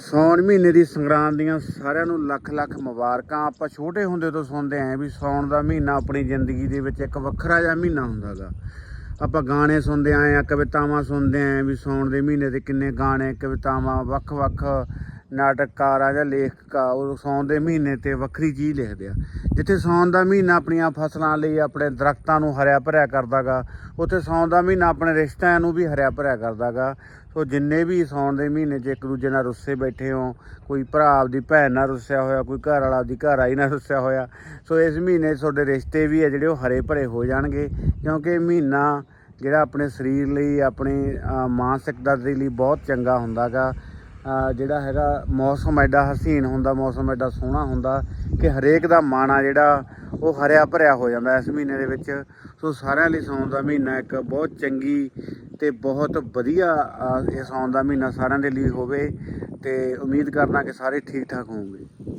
ਸੌਣ ਮਹੀਨੇ ਦੀ ਸੰਗਰਾਂਦ ਦੀਆਂ ਸਾਰਿਆਂ ਨੂੰ ਲੱਖ ਲੱਖ ਮੁਬਾਰਕਾਂ। ਆਪਾਂ ਛੋਟੇ ਹੁੰਦੇ ਤੋਂ ਸੁਣਦੇ ਆਂ ਵੀ ਸੌਣ ਦਾ ਮਹੀਨਾ ਆਪਣੀ ਜ਼ਿੰਦਗੀ ਦੇ ਵਿੱਚ ਇੱਕ ਵੱਖਰਾ ਜਿਹਾ ਮਹੀਨਾ ਹੁੰਦਾਗਾ। ਆਪਾਂ ਗਾਣੇ ਸੁਣਦੇ ਆਏ ਆ, ਕਵਿਤਾਵਾਂ ਸੁਣਦੇ ਆਂ ਵੀ ਸੌਣ ਦੇ ਮਹੀਨੇ ਦੇ ਕਿੰਨੇ ਗਾਣੇ, ਕਵਿਤਾਵਾਂ ਵੱਖ-ਵੱਖ ਨਾਟਕਕਾਰ ਆ ਜਾਂ ਲੇਖਕ ਆ ਉਹ ਸੌਣ ਦੇ ਮਹੀਨੇ ਤੇ ਵੱਖਰੀ ਚੀਜ਼ ਲਿਖਦੇ ਆ। ਜਿੱਥੇ ਸੌਣ ਦਾ ਮਹੀਨਾ ਆਪਣੀਆਂ ਫਸਲਾਂ ਲਈ ਆਪਣੇ ਦਰਖਤਾਂ ਨੂੰ ਹਰਿਆ ਭਰਿਆ ਕਰਦਾਗਾ ਉੱਥੇ ਸੌਣ ਦਾ ਮਹੀਨਾ ਆਪਣੇ ਰਿਸ਼ਤਿਆਂ ਨੂੰ ਵੀ ਹਰਿਆ ਭਰਿਆ ਕਰਦਾਗਾ। ਸੋ ਜਿੰਨੇ ਵੀ ਸੌਣ ਦੇ ਮਹੀਨੇ 'ਚ ਇੱਕ ਦੂਜੇ ਨਾਲ ਰੁੱਸੇ ਬੈਠੇ ਹੋ ਕੋਈ ਭਰਾ ਆਪਦੀ ਭੈਣ ਨਾਲ ਰੁੱਸਿਆ ਹੋਇਆ ਕੋਈ ਘਰ ਵਾਲਾ ਆਪਦੀ ਘਰ ਆਈ ਨਾਲ ਰੁੱਸਿਆ ਹੋਇਆ ਸੋ ਇਸ ਮਹੀਨੇ ਤੁਹਾਡੇ ਰਿਸ਼ਤੇ ਵੀ ਆ ਜਿਹੜੇ ਉਹ ਹਰੇ ਭਰੇ ਹੋ ਜਾਣਗੇ ਕਿਉਂਕਿ ਮਹੀਨਾ ਜਿਹੜਾ ਆਪਣੇ ਸਰੀਰ ਲਈ ਆਪਣੇ ਅ, ਮਾਨਸਿਕਤਾ ਦੇ ਲਈ ਬਹੁਤ ਚੰਗਾ ਹੁੰਦਾਗਾ। ਅ, ਜਿਹੜਾ ਹੈਗਾ ਮੌਸਮ ਐਡਾ ਹਸੀਨ ਹੁੰਦਾ, ਮੌਸਮ ਐਡਾ ਸੋਹਣਾ ਹੁੰਦਾ ਕਿ ਹਰੇਕ ਦਾ ਮਨ ਆ ਜਿਹੜਾ, ਉਹ ਹਰਿਆ ਭਰਿਆ ਹੋ ਜਾਂਦਾ ਇਸ ਮਹੀਨੇ ਦੇ ਵਿੱਚ। ਸੋ ਸਾਰਿਆਂ ਲਈ ਸੌਣ ਦਾ ਮਹੀਨਾ ਇੱਕ ਬਹੁਤ ਚੰਗੀ ਤੇ ਬਹੁਤ ਵਧੀਆ ਇਹ ਸੌਣ ਦਾ ਮਹੀਨਾ ਸਾਰਿਆਂ ਦੇ ਲਈ ਹੋਵੇ ਤੇ ਉਮੀਦ ਕਰਦਾ ਕਿ ਸਾਰੇ ਠੀਕ ਠਾਕ ਹੋਣਗੇ